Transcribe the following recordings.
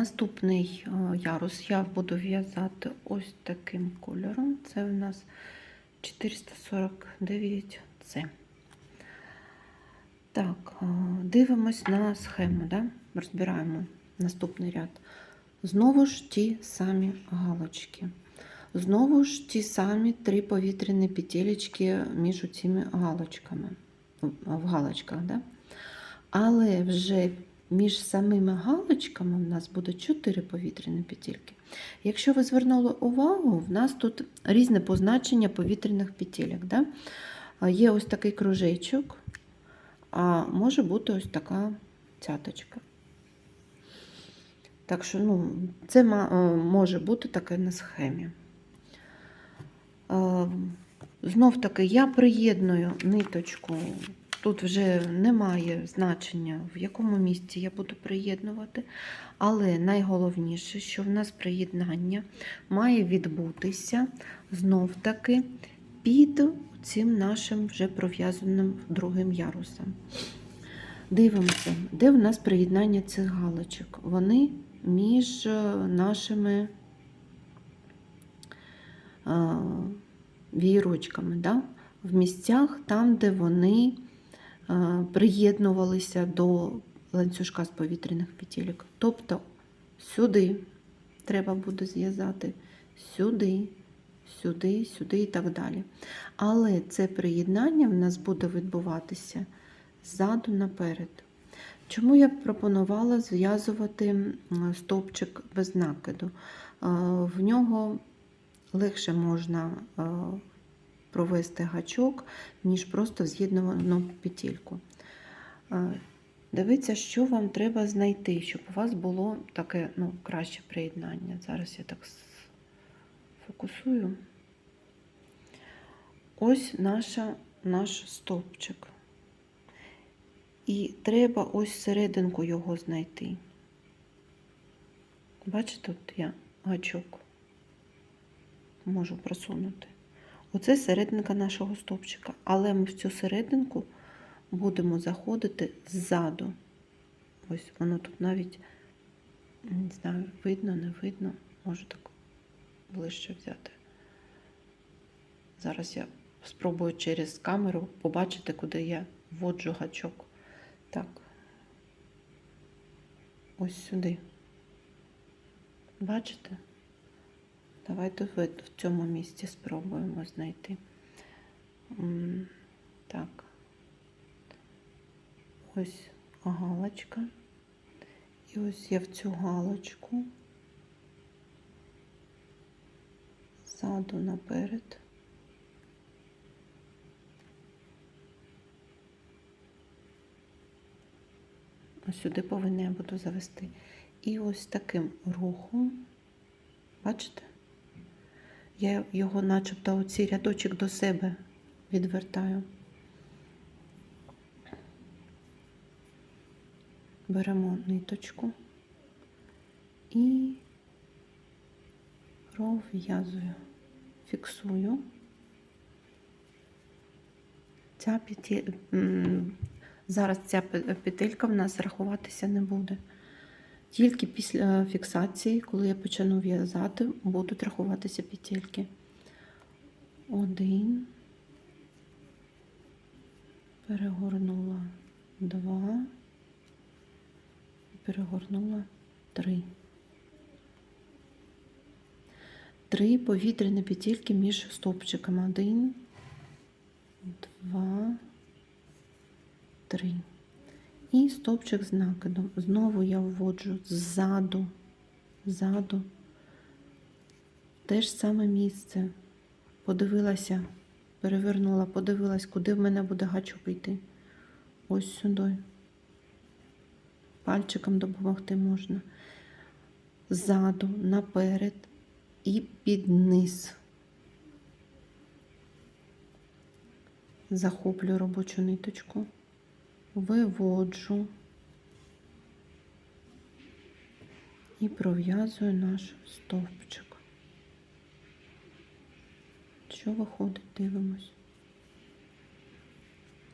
наступний е, ярус я буду в'язати ось таким кольором. Це у нас 449 це. Так, е, дивимось на схему, да? розбираємо наступний ряд. Знову ж ті самі галочки. Знову ж ті самі три повітряні петелечки між цими галочками. В галочках, да? Але вже між самими галочками в нас буде 4 повітряні петельки. Якщо ви звернули увагу, в нас тут різне позначення повітряних петелек. Да? Є ось такий кружечок, а може бути ось така цяточка. Так що ну, це е, може бути таке на схемі. Е, Знов таки я приєдную ниточку. Тут вже немає значення, в якому місці я буду приєднувати. Але найголовніше, що в нас приєднання має відбутися знов таки під цим нашим вже пров'язаним другим ярусом. Дивимося, де в нас приєднання цих галочок. Вони між е, нашими е, вієрочками, да? в місцях, там, де вони приєднувалися до ланцюжка з повітряних петелек. Тобто сюди треба буде зв'язати, сюди, сюди, сюди і так далі. Але це приєднання в нас буде відбуватися ззаду наперед. Чому я пропонувала зв'язувати стовпчик без накиду? Е, В нього легше можна е, провести гачок, ніж просто в з'єднувану петельку. Дивіться, що вам треба знайти, щоб у вас було таке ну, краще приєднання. Зараз я так фокусую. Ось наша, наш стовпчик. І треба ось серединку його знайти. Бачите, тут я гачок можу просунути. Оце серединка нашого стовпчика. Але ми в цю серединку будемо заходити ззаду. Ось воно тут навіть, не знаю, видно, не видно. Можу так ближче взяти. Зараз я спробую через камеру побачити, куди я вводжу гачок. Так. Ось сюди. Бачите? Давайте в цьому місці спробуємо знайти. Так. Ось галочка. І ось я в цю галочку ззаду наперед. Ось сюди повинна я буду завести. І ось таким рухом, бачите? Я його начебто оцей рядочок до себе відвертаю. Беремо ниточку і пров'язую, фіксую. Ця петі... Зараз ця петелька в нас рахуватися не буде. Тільки після фіксації, коли я почну в'язати, будуть рахуватися петельки. Один. Перегорнула два. Перегорнула три. Три повітряні петельки між стовпчиками. Один, два, три. І стовпчик з накидом. Знову я вводжу ззаду, ззаду. Те ж саме місце. Подивилася, перевернула, подивилась, куди в мене буде гачок йти. Ось сюди. Пальчиком допомогти можна. Ззаду, наперед і під низ. Захоплю робочу ниточку виводжу і пров'язую наш стовпчик. Що виходить, дивимось.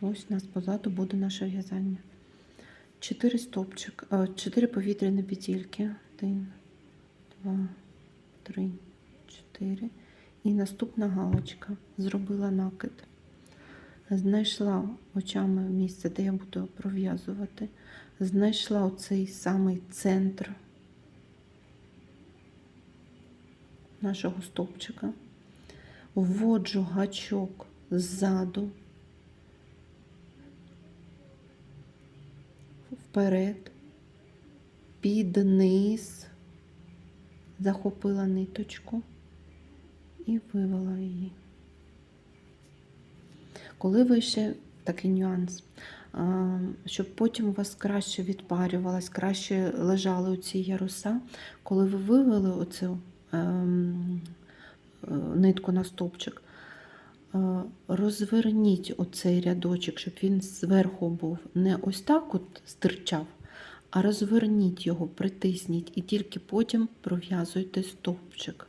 Ось у нас позаду буде наше в'язання. Чотири стовпчик, е, чотири повітряні петельки. Один, два, три, чотири. І наступна галочка. Зробила накид. Знайшла очами місце, де я буду пров'язувати. Знайшла оцей самий центр нашого стовпчика. Вводжу гачок ззаду вперед, під низ, захопила ниточку і вивела її. Коли ви ще такий нюанс, щоб потім у вас краще відпарювалась, краще лежали оці яруса, коли ви вивели оцю ем, е, нитку на стовпчик, е, розверніть оцей рядочок, щоб він зверху був не ось так от стирчав, а розверніть його, притисніть і тільки потім пров'язуйте стовпчик.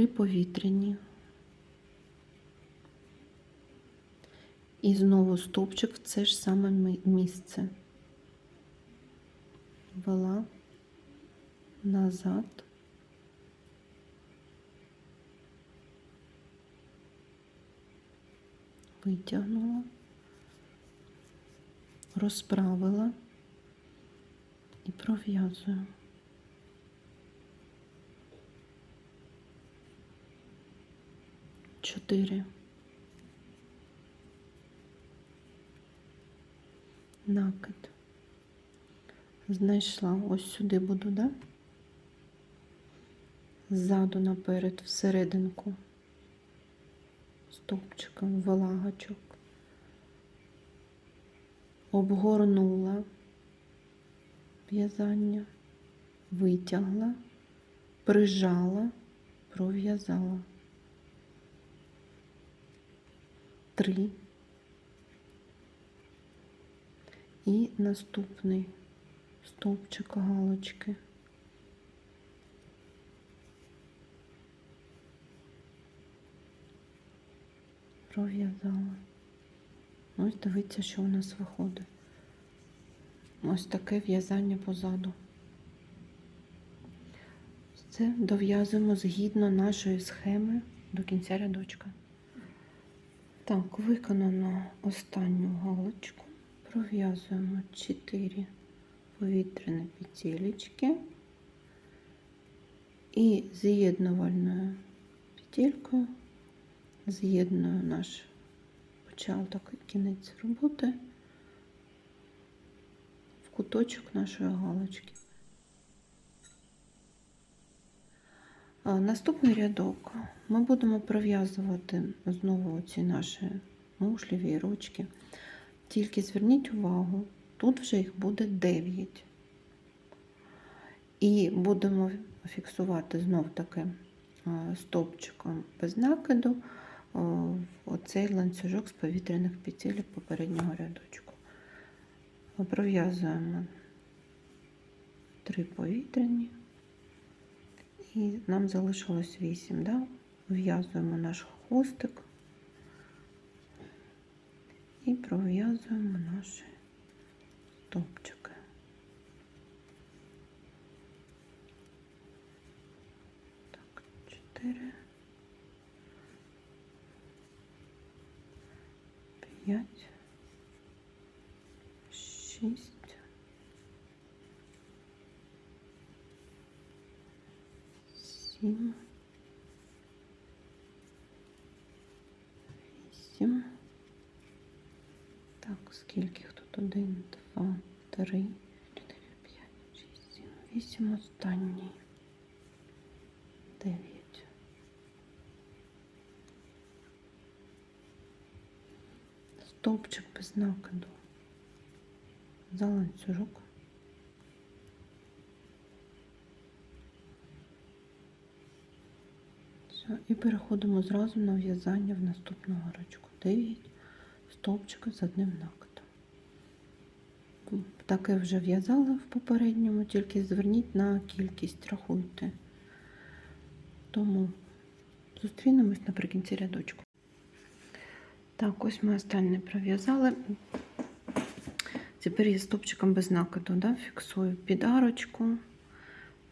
Три повітряні. І знову стовпчик в це ж саме місце. Вела назад. Витягнула, розправила і пров'язую. Чотири. Накид. Знайшла. Ось сюди буду, да? Ззаду наперед, всерединку. Стовпчиком ввела. Обгорнула в'язання, витягла, прижала, пров'язала. Три. І наступний стовпчик галочки. Пров'язала. Ось дивіться, що у нас виходить. Ось таке в'язання позаду. Це дов'язуємо згідно нашої схеми до кінця рядочка. Так, виконано останню галочку. Пров'язуємо 4 повітряні петелечки і з'єднувальною петелькою з'єдную наш початок і кінець роботи в куточок нашої галочки. Наступний рядок ми будемо пров'язувати знову ці наші мушлі, вірочки. Тільки зверніть увагу, тут вже їх буде 9. І будемо фіксувати знов таки а, стовпчиком без накиду оцей ланцюжок з повітряних петель попереднього рядочку. Пров'язуємо 3 повітряні. І нам залишилось 8, да? В'язуємо наш хвостик і пров'язуємо наші стовпчики. Так, 4, 5, 6, сім, вісім. Так, скільки їх тут? Один, два, три, чотири, п'ять, шість, сім, вісім. Останній. Дев'ять. Стовпчик без накиду. За ланцюжок. Все, і переходимо зразу на в'язання в наступну гарочку. 9 стовпчиків з одним накидом. Таке вже в'язала в попередньому, тільки зверніть на кількість, рахуйте. Тому зустрінемось наприкінці рядочку. Так, ось ми останнє пров'язали. Тепер я стовпчиком без накиду да, фіксую під арочку,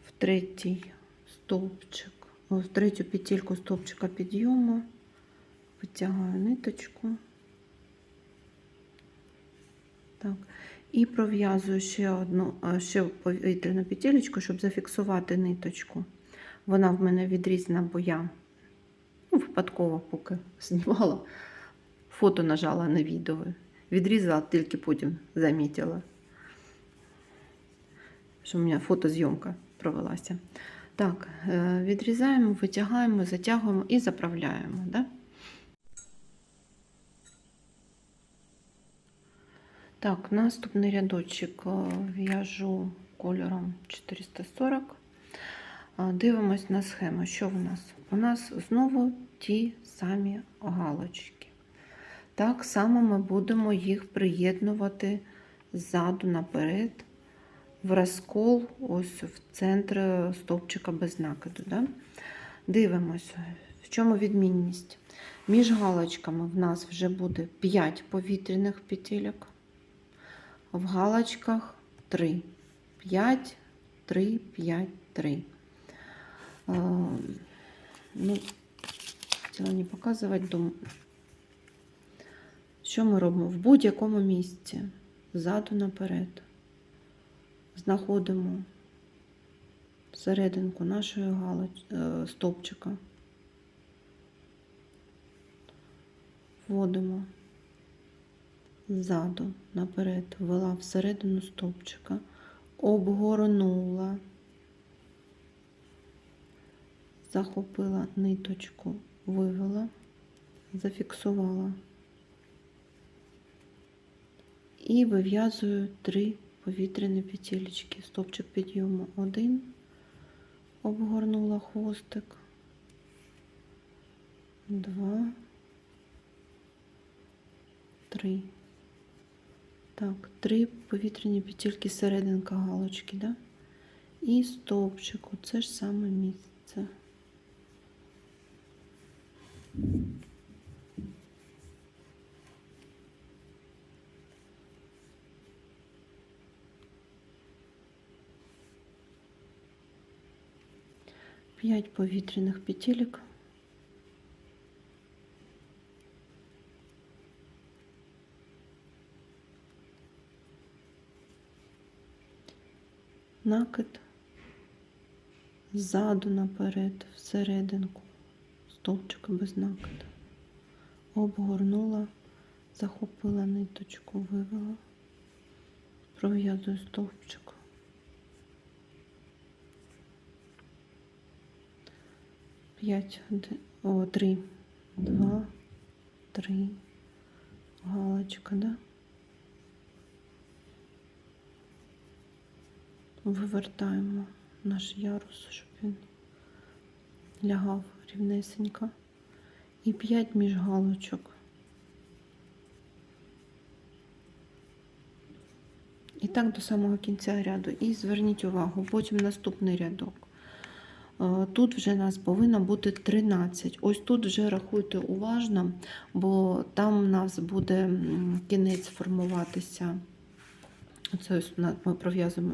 в третій стовпчик, в третю петельку стовпчика підйому, витягаю ниточку. Так. І пров'язую ще одну ще повітряну петелечку, щоб зафіксувати ниточку. Вона в мене відрізана, бо я ну, випадково поки знімала, фото нажала на відео. Відрізала, тільки потім замітила, що у мене фотозйомка провелася. Так, е, відрізаємо, витягаємо, затягуємо і заправляємо. Да? Так, наступний рядочок е, в'яжу кольором 440. Е, Дивимось на схему. Що в нас? У нас знову ті самі галочки. Так само ми будемо їх приєднувати ззаду наперед в розкол, ось в центр стовпчика без накиду. Да? Дивимося, в чому відмінність. Між галочками в нас вже буде 5 повітряних петельок, в галочках 3. 5, 3, 5, 3. Е, ну, хотіла не показувати, думаю. Що ми робимо? В будь-якому місці, ззаду наперед, знаходимо серединку нашої галоч... е, стовпчика, вводимо ззаду наперед, ввела всередину стовпчика, обгорнула, захопила ниточку, вивела, зафіксувала. І вив'язую три повітряні петелечки. Стопчик підйому один, обгорнула хвостик, два, три. Так, три повітряні петельки серединка галочки, да? І стовпчик, це ж саме місце. П'ять повітряних петелек. Накид ззаду наперед, всерединку, стовпчика без накиду. Обгорнула, захопила ниточку, вивела, пров'язую стовпчик. П'ять, д- о, три, два, три, галочка, да? Вивертаємо наш ярус, щоб він лягав рівнесенько. І п'ять між галочок. І так до самого кінця ряду. І зверніть увагу, потім наступний рядок. Е, Тут вже нас повинно бути 13. Ось тут вже рахуйте уважно, бо там у нас буде кінець формуватися. Це ось ми пров'язуємо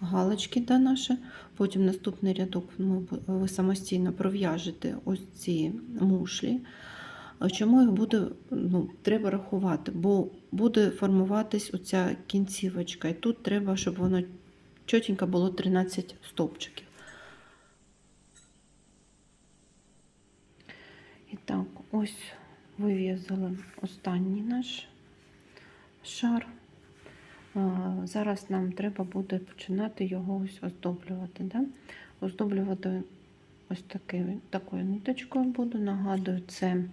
галочки да, наші. Потім наступний рядок ми, ви самостійно пров'яжете ось ці мушлі. Чому їх буде, ну, треба рахувати, бо буде формуватись оця кінцівочка. І тут треба, щоб воно чотенько було 13 стовпчиків. І так, ось вив'язали останній наш шар. Зараз нам треба буде починати його ось оздоблювати. Да? Оздоблювати ось таки, такою ниточкою буду. Нагадую, це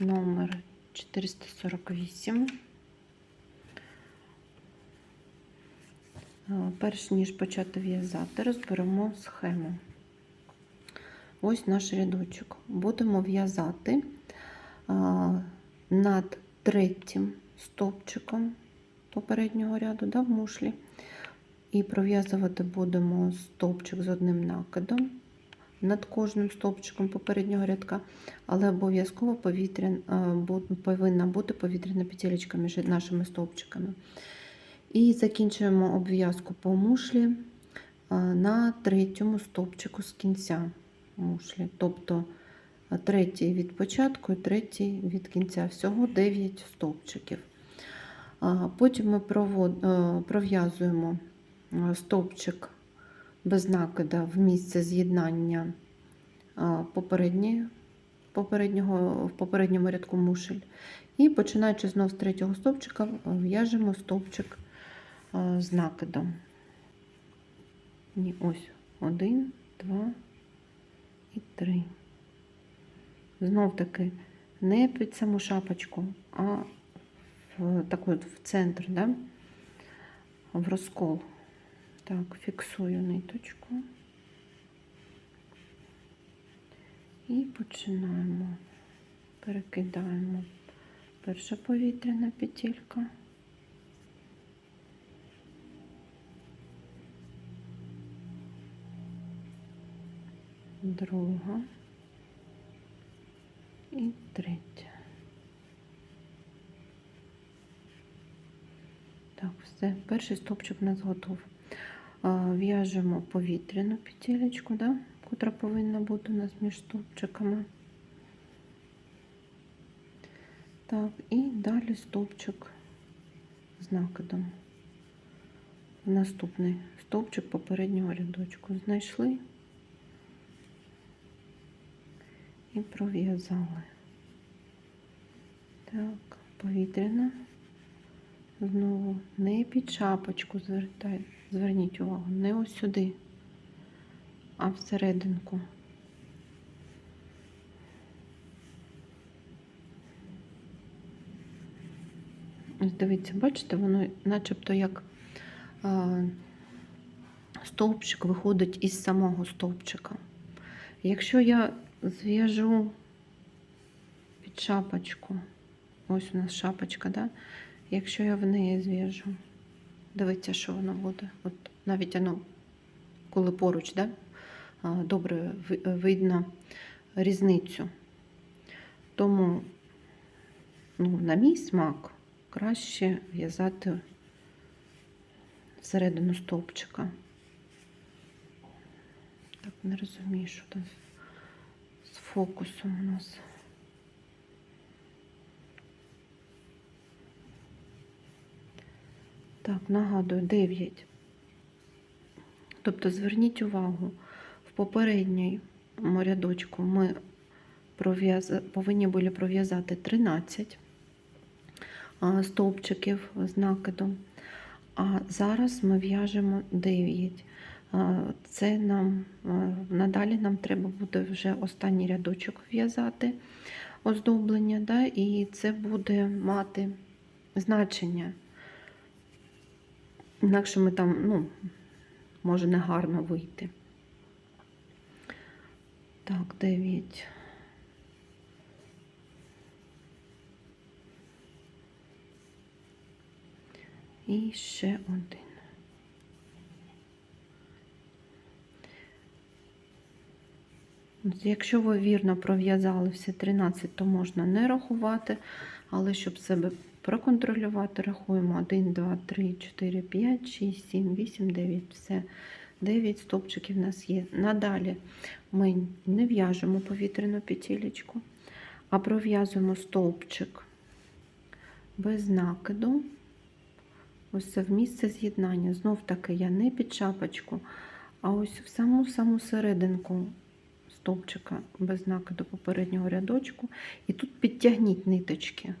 номер 448. Перш ніж почати в'язати, розберемо схему. Ось наш рядочок. Будемо в'язати над третім стовпчиком попереднього ряду да, в мушлі. І пров'язувати будемо стовпчик з одним накидом, над кожним стовпчиком попереднього рядка, але обов'язково повинна бути повітряна петелечка між нашими стовпчиками. І закінчуємо обв'язку по мушлі на третьому стовпчику з кінця мушлі. Тобто е, третій від початку і третій від кінця. Всього 9 стовпчиків. Потім ми е, пров'язуємо е, стовпчик без накида в місце з'єднання попереднього, в попередньому рядку мушель. І починаючи знову з третього стовпчика, в'яжемо стовпчик з накидом. Ні, ось один, два і три. Знов таки не під саму шапочку, а в таку от в центр, да? в розкол. Так, фіксую ниточку. І починаємо. Перекидаємо перша повітряна петелька. Друга і третя. Так, все, перший стопчик у нас готов. В'яжемо повітряну петелечку, да? котра повинна бути у нас між стовпчиками. Так, і далі стовпчик з накидом. Наступний стовпчик попереднього рядочку. Знайшли і пров'язали. Так, повітряна. Знову не під шапочку звертай, зверніть увагу, не ось сюди, а всерединку. Ось дивіться, бачите, воно начебто як а, стовпчик виходить із самого стовпчика. Якщо я зв'яжу під шапочку, ось у нас шапочка, да? якщо я в неї зв'яжу, дивіться, що воно буде. От навіть воно, коли поруч, да? добре видно різницю. Тому, ну, на мій смак, краще в'язати всередину стовпчика. Так, не розумію, що там фокусом у нас. Так, нагадую, 9. Тобто зверніть увагу, в попередньому рядочку ми повинні були пров'язати 13 стовпчиків з накидом, а зараз ми в'яжемо 9. Це нам надалі нам треба буде вже останній рядочок в'язати оздоблення, да, і це буде мати значення. Інакше ми там, ну, може не гарно вийти. Так, 9. І ще один. От Якщо ви вірно пров'язали всі 13, то можна не рахувати, але щоб себе проконтролювати, рахуємо 1, 2, 3, 4, 5, 6, 7, 8, 9. Все. 9 стопчиків у нас є. Надалі ми не в'яжемо повітряну петелечку, а пров'язуємо стовпчик без накиду. Ось це в місце з'єднання. Знов таки я не під шапочку, а ось в саму саму серединку стовпчика без накиду попереднього рядочку. І тут підтягніть ниточки.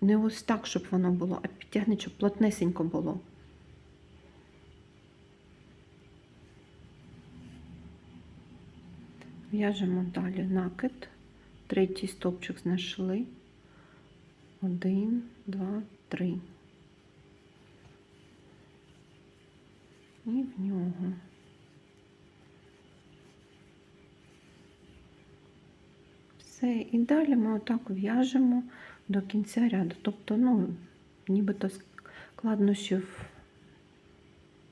Не ось так, щоб воно було, а підтягніть, щоб плотнесенько було. В'яжемо далі накид. Третій стовпчик знайшли. Один, два, три. І в нього. Все, і далі ми отак в'яжемо до кінця ряду. Тобто, ну, нібито складнощів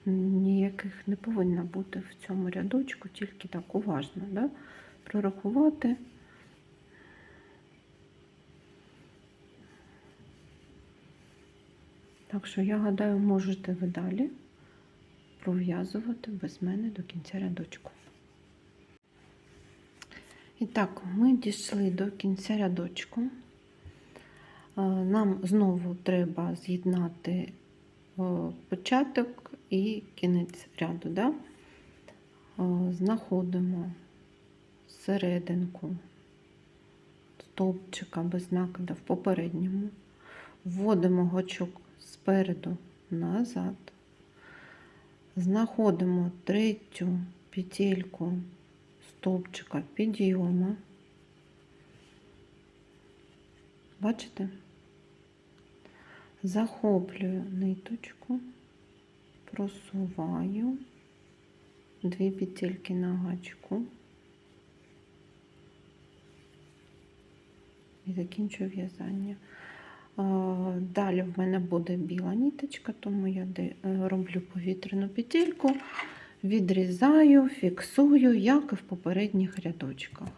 ніяк яких не повинно бути в цьому рядочку, тільки так уважно да? прорахувати. Так що, я гадаю, можете ви далі пров'язувати без мене до кінця рядочку. І так, ми дійшли до кінця рядочку. Е, Нам знову треба з'єднати е, початок і кінець ряду. Да? Е, Знаходимо серединку стовпчика без накида в попередньому, вводимо гачок спереду назад, знаходимо третю петельку стовпчика підйому. Бачите? Захоплюю ниточку, просуваю дві петельки на гачку і закінчую в'язання. Далі в мене буде біла ниточка, тому я е, роблю повітряну петельку, відрізаю, фіксую, як і в попередніх рядочках.